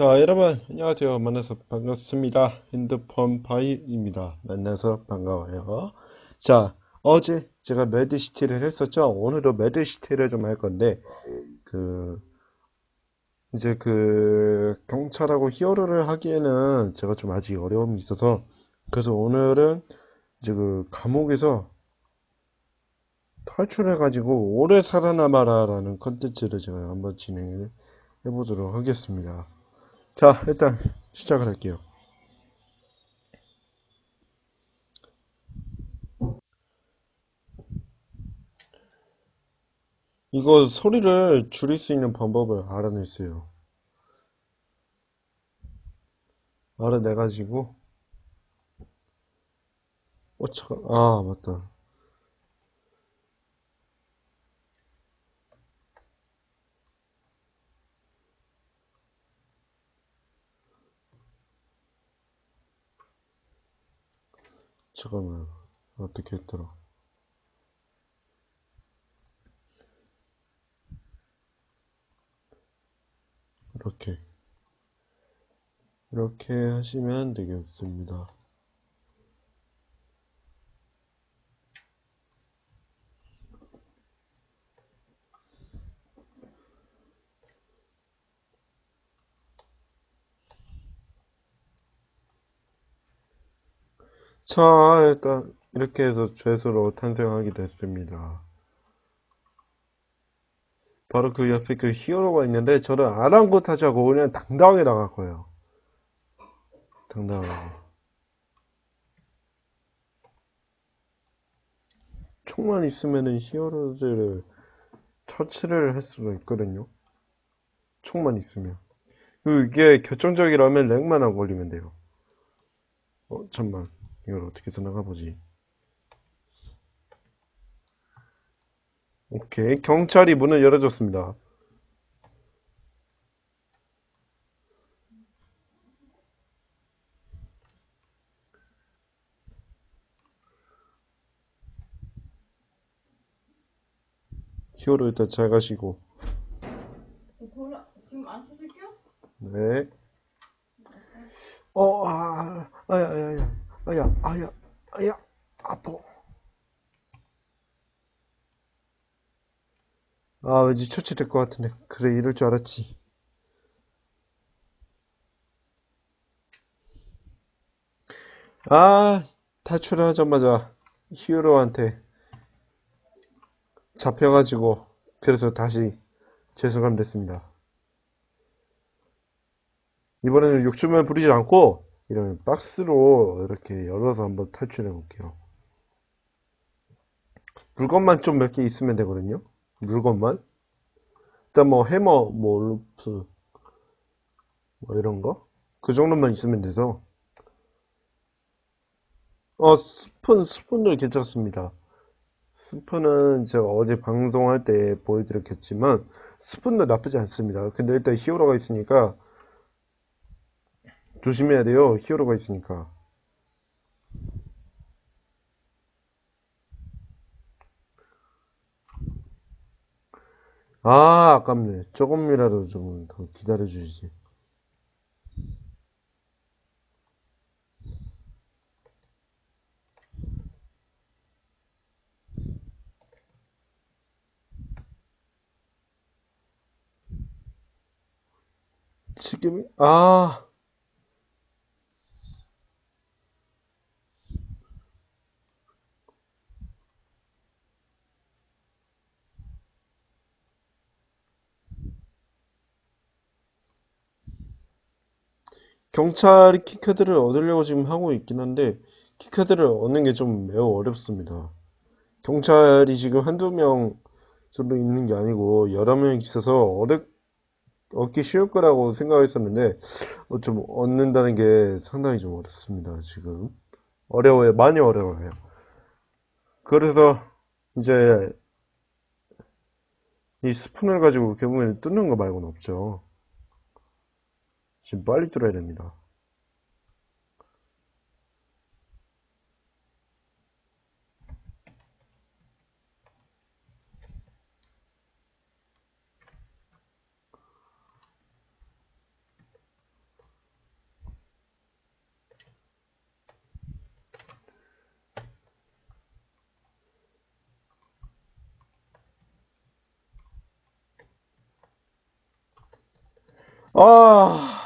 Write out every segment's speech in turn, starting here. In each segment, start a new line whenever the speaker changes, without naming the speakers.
자, 여러분, 안녕하세요. 만나서 반갑습니다. 핸드폰 바이입니다. 만나서 반가워요. 자, 어제 제가 매드시티를 했었죠? 오늘도 매드시티를 좀 할 건데, 그, 이제 그, 경찰하고 히어로를 하기에는 제가 좀 아직 어려움이 있어서, 그래서 오늘은 이제 그 감옥에서 탈출해가지고 오래 살아남아라 라는 컨텐츠를 제가 한번 진행을 해보도록 하겠습니다. 자, 일단 시작을 할게요. 이거 소리를 줄일 수 있는 방법을 알아냈어요. 알아내가지고, 어, 차, 아, 맞다. 잠깐만, 어떻게 했더라. 이렇게. 이렇게 하시면 되겠습니다. 자, 일단 이렇게 해서 죄수로 탄생하게 됐습니다. 바로 그 옆에 그 히어로가 있는데 저는 아랑곳하자고 그냥 당당하게 나갈 거예요. 당당하게. 총만 있으면은 히어로들을 처치를 할 수가 있거든요. 총만 있으면. 그리고 이게 결정적이라면 렉만 안 걸리면 돼요. 어, 잠만. 이걸 어떻게 생각해보지? 오케이. 경찰이 문을 열어줬습니다. 히어로 일단 잘 가시고.
지금 안 씻을게요?
네. 어, 아, 아야, 아야, 아야, 아야, 아야, 아야, 아파. 아, 왠지 처치될 것 같은데. 그래, 이럴 줄 알았지. 아, 탈출하자마자 히어로한테 잡혀가지고, 그래서 다시 재수감 됐습니다. 이번에는 욕심을 부리지 않고, 이런 박스로 이렇게 열어서 한번 탈출해 볼게요. 물건만 좀 몇 개 있으면 되거든요. 물건만. 일단 뭐 해머, 뭐 루프, 뭐 이런 거. 그 정도만 있으면 돼서. 어, 스푼, 스푼도 괜찮습니다. 스푼은 제가 어제 방송할 때 보여드렸겠지만, 스푼도 나쁘지 않습니다. 근데 일단 히어로가 있으니까, 조심해야 돼요. 히어로가 있으니까. 아, 아깝네. 조금이라도 좀 더 기다려주지. 지금이, 아. 경찰이 키카드를 얻으려고 지금 하고 있긴 한데 키카드를 얻는 게 좀 매우 어렵습니다. 경찰이 지금 한두 명 정도 있는 게 아니고 여러 명 있어서 어렵 얻기 쉬울 거라고 생각했었는데 어, 좀 얻는다는 게 상당히 좀 어렵습니다. 지금 어려워요. 많이 어려워요. 그래서 이제 이 스푼을 가지고 결국에는 뜯는 거 말고는 없죠. 지금 빨리 들어야 됩니다. 아.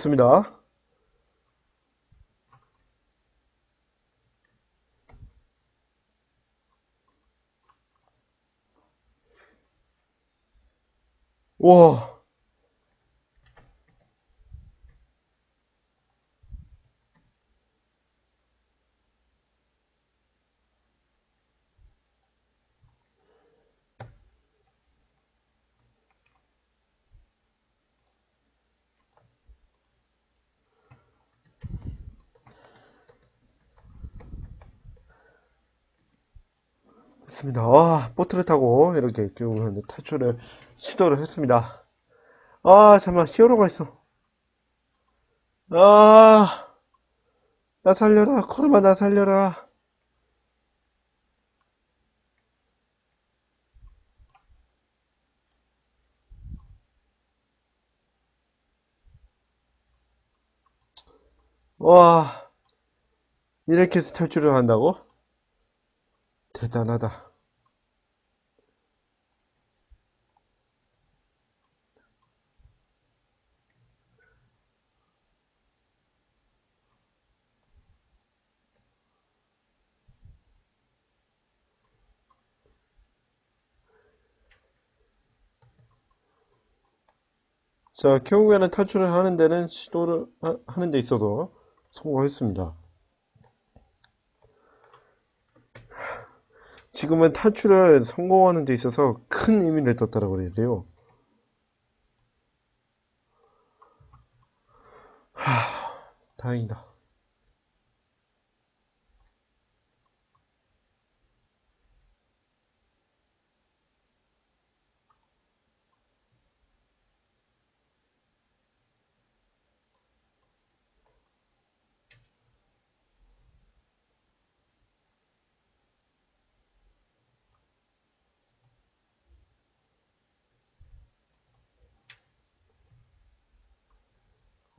됐습니다. 와, 됐습니다. 와, 보트를 타고 이렇게 결국은 탈출을 시도를 했습니다. 아, 잠깐만, 히어로가 있어. 아, 나 살려라. 코르마, 나 살려라. 와, 이렇게 해서 탈출을 한다고? 대단하다. 자, 결국에는 탈출을 하는 데는 시도를 하, 하는 데 있어서 성공했습니다. 지금은 탈출을 성공하는 데 있어서 큰 의미를 뒀다라고 그래야 돼요. 하, 다행이다.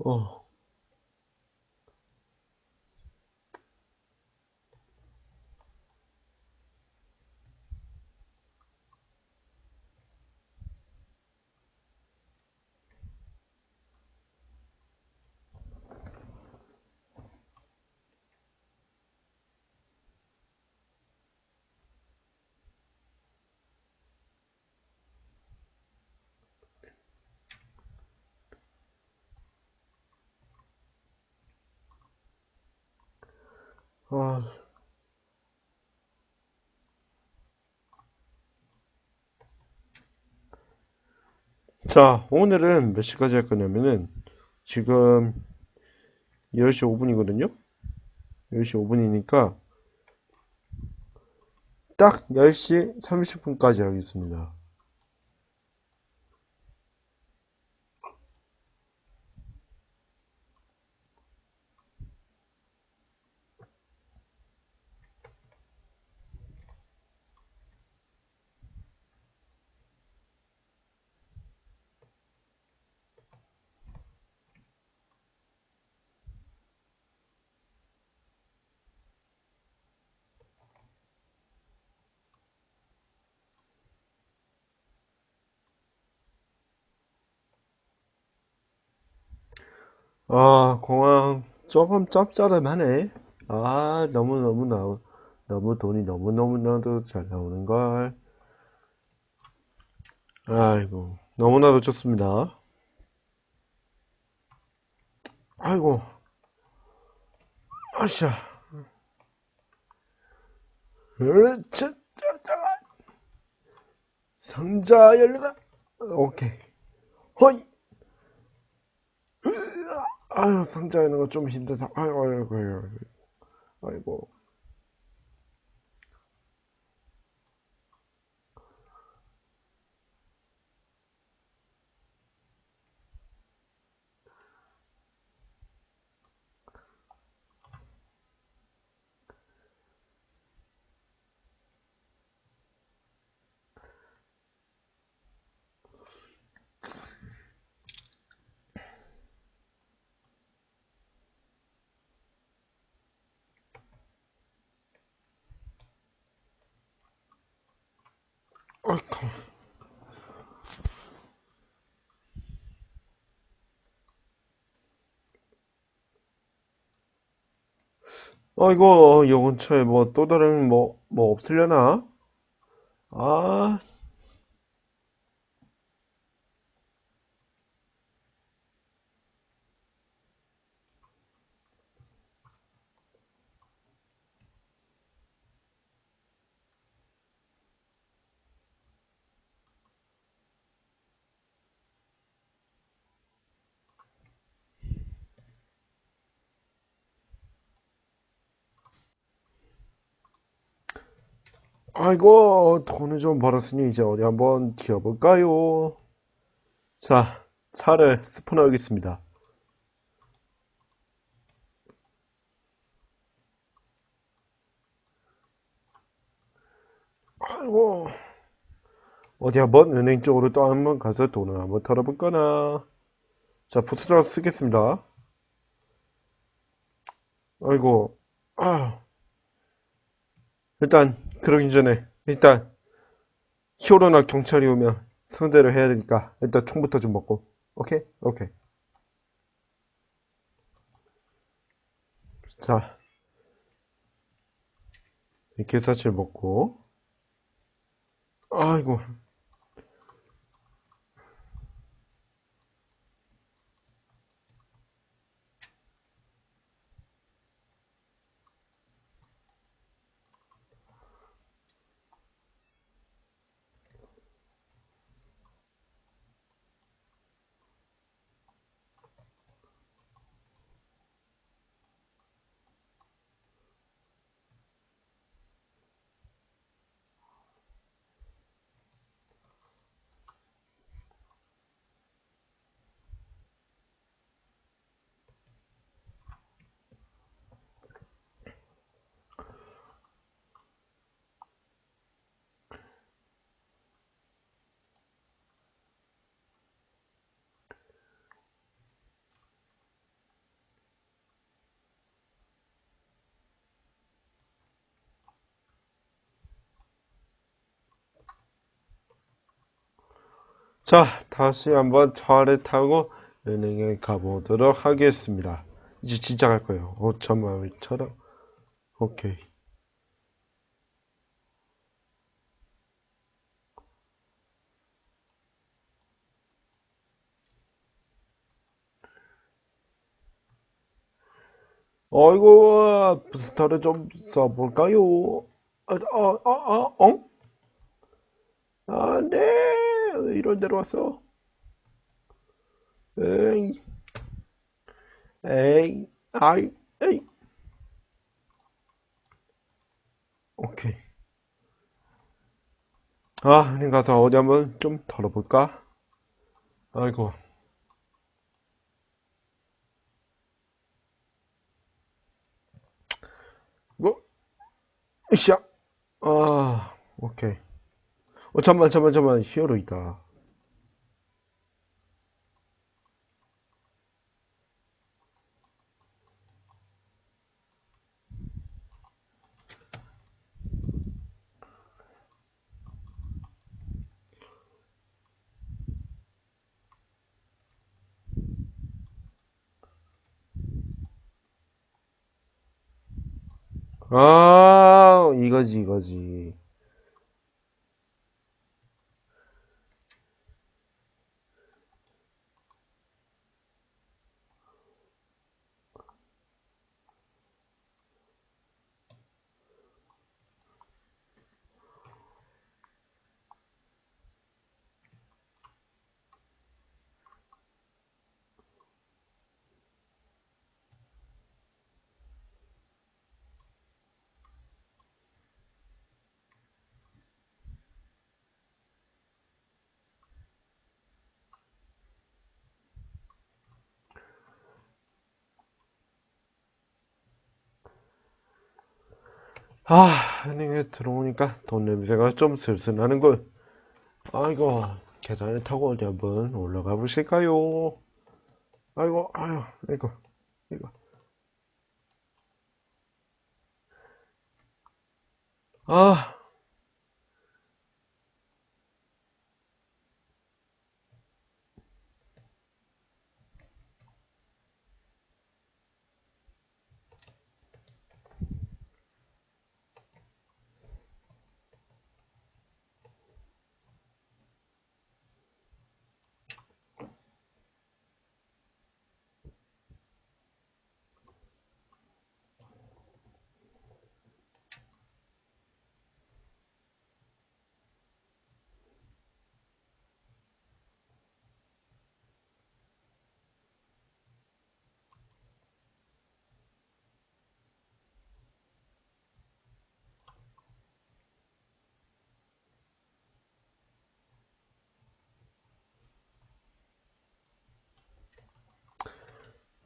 어. 아, 자, 오늘은 몇 시까지 할 거냐면은 지금 10시 5분이거든요? 10시 5분이니까 딱 10시 30분까지 하겠습니다. 아, 공항 조금 짭짤하네. 아, 너무너무 나, 너무 돈이 너무너무나도 잘 나오는 걸. 아이고, 너무나도 좋습니다. 아이고, 아샤. 으, 차, 차, 차. 상자 열려라. 오케이. 허이. 아유, 상자 있는 거 좀 힘들다. 아이고, 아이고, 아이고. 아이 아이고. 아이고, 요 근처에 뭐 또 다른 뭐, 뭐 없으려나? 아, 아이고, 돈을 좀 벌었으니 이제 어디 한번 튀어볼까요? 자, 차를 스폰하겠습니다. 아이고, 어디 한번 은행 쪽으로 또 한번 가서 돈을 한번 털어볼까나. 자, 부스터 쓰겠습니다. 아이고, 아. 일단, 그러기 전에, 일단, 히어로나 경찰이 오면 상대를 해야 되니까, 일단 총부터 좀 먹고. 오케이? 오케이. 자, 이렇게 사실 먹고. 아이고, 자, 다시 한번 차를 타고 은행에 가보도록 하겠습니다. 이제 진짜 갈 거예요. 5천만 원처럼. 오케이. 어이구, 부스터를 좀 써볼까요? 아, 아, 아, 아, 어? 아, 네. 이런 데로 왔어. 에이, 에이, 아이, 에이. 오케이. 아, 은행 가서 어디 한번 좀 털어볼까? 아이고, 뭐, 으쌰. 아, 오케이. 어, 잠만, 잠만, 잠만, 히어로 있다. 아, 이거지, 이거지. 아, 은행에 들어오니까 돈 냄새가 좀 슬슬 나는군. 아이고, 계단을 타고 어디 한번 올라가 보실까요? 아이고, 아유, 이거, 이거. 아,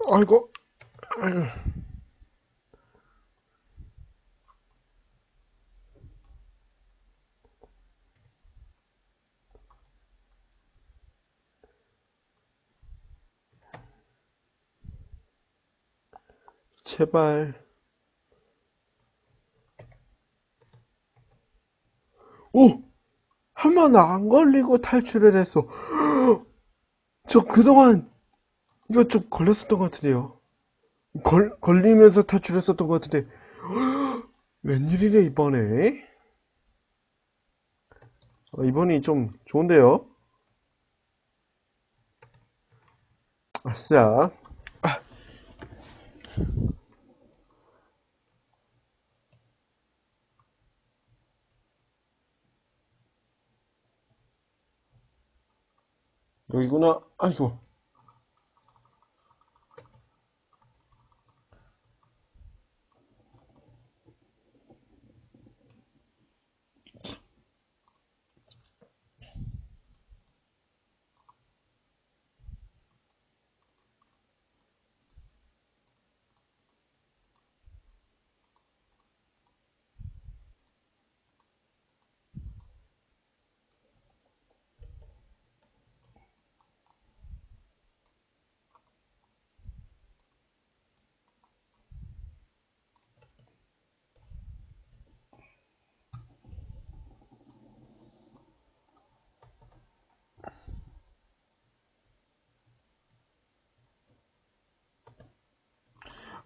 아이고. 아이고. 제발. 오! 한 번 안 걸리고 탈출을 했어. 저 그동안 이거 좀 걸렸었던 것 같은데요. 걸, 걸리면서 탈출했었던 것 같은데. 웬일이래, 이번에? 어, 이번이 좀 좋은데요? 아싸. 아. 여기구나. 아이고.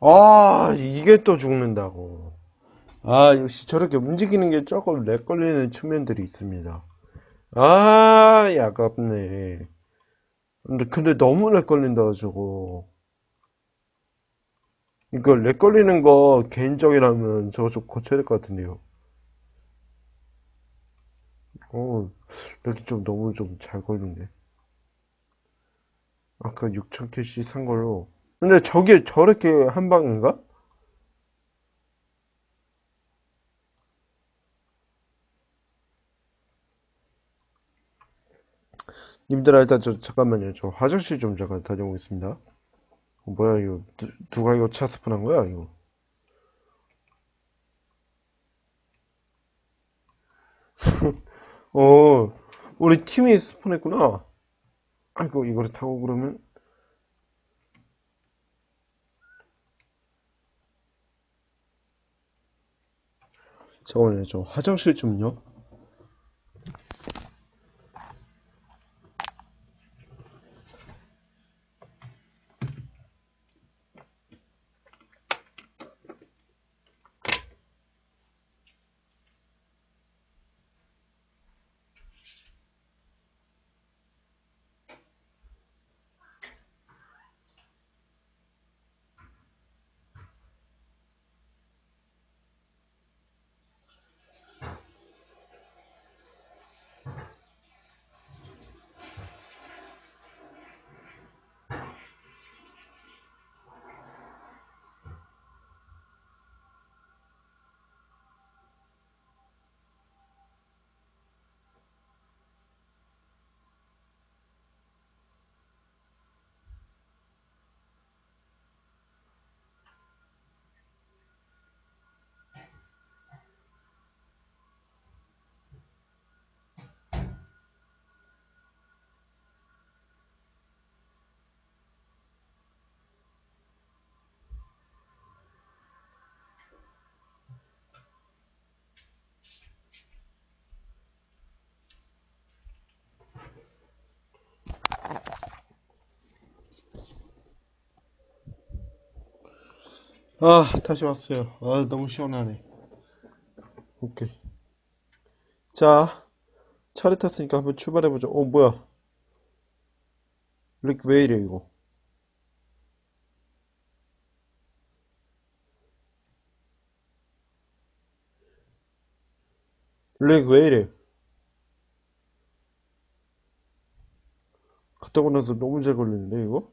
아, 이게 또 죽는다고. 아, 역시 저렇게 움직이는 게 조금 렉 걸리는 측면들이 있습니다. 아, 아깝네. 근데, 근데 너무 렉 걸린다, 저거. 이거 렉 걸리는 거 개인적이라면 저거 좀 고쳐야 될 것 같은데요. 어, 렉이 좀 너무 좀 잘 걸리네. 아까 6000캐시 산 걸로. 근데 저게 저렇게 한 방인가? 님들아 일단 저 잠깐만요. 저 화장실 좀 잠깐 다녀오겠습니다. 어, 뭐야 이거. 누, 누가 이거 차 스폰한 거야 이거? 어 우리 팀이 스폰했구나. 아이고 이거를 타고 그러면 잠깐만요 저 화장실 좀요 아 다시 왔어요. 아 너무 시원하네. 오케이. 자 차를 탔으니까 한번 출발해보죠. 어 뭐야? 렉왜 이래 이거? 렉왜 이래? 갔다 오고 나서 너무 잘 걸리는데 이거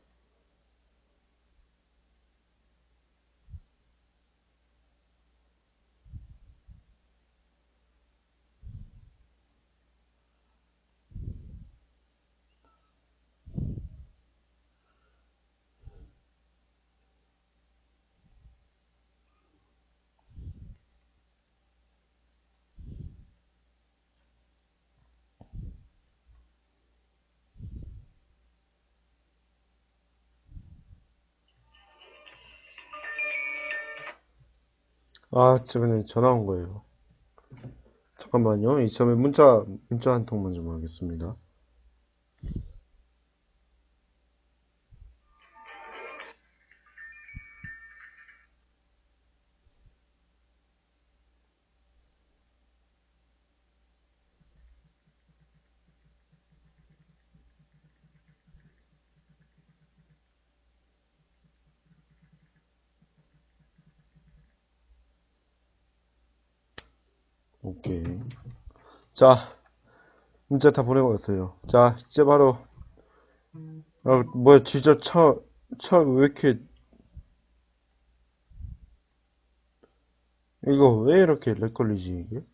아, 저 그냥 전화 온 거예요. 잠깐만요. 이참에 문자, 문자 한 통만 좀 하겠습니다. 오케이. 자, 문자 다 보내고 왔어요. 자, 이제 바로, 아, 뭐야, 진짜 차, 차 왜 이렇게, 이거 왜 이렇게 렉 걸리지, 이게?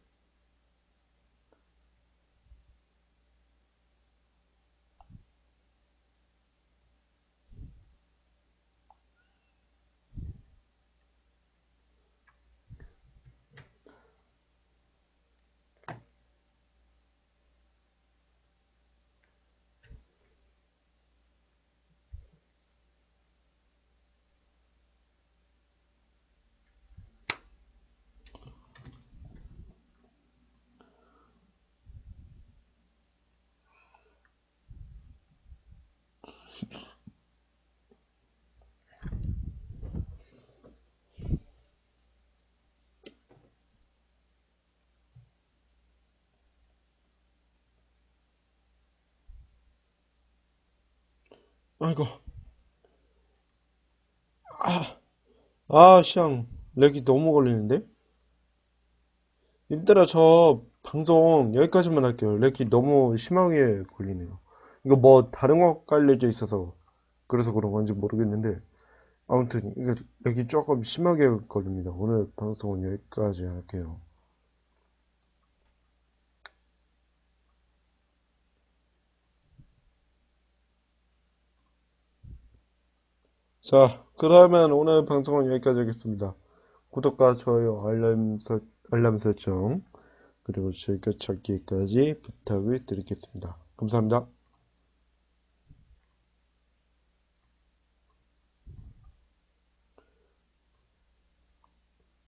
아이고. 아, 아, 시앙, 렉이 너무 걸리는데? 님들아, 저 방송 여기까지만 할게요. 렉이 너무 심하게 걸리네요. 이거 뭐 다른 거 깔려져 있어서 그래서 그런 건지 모르겠는데 아무튼 이게 렉이 조금 심하게 걸립니다. 오늘 방송은 여기까지 할게요. 자, 그러면 오늘 방송은 여기까지 하겠습니다. 구독과 좋아요, 알람 설, 알람 설정, 그리고 즐겨찾기까지 부탁을 드리겠습니다. 감사합니다.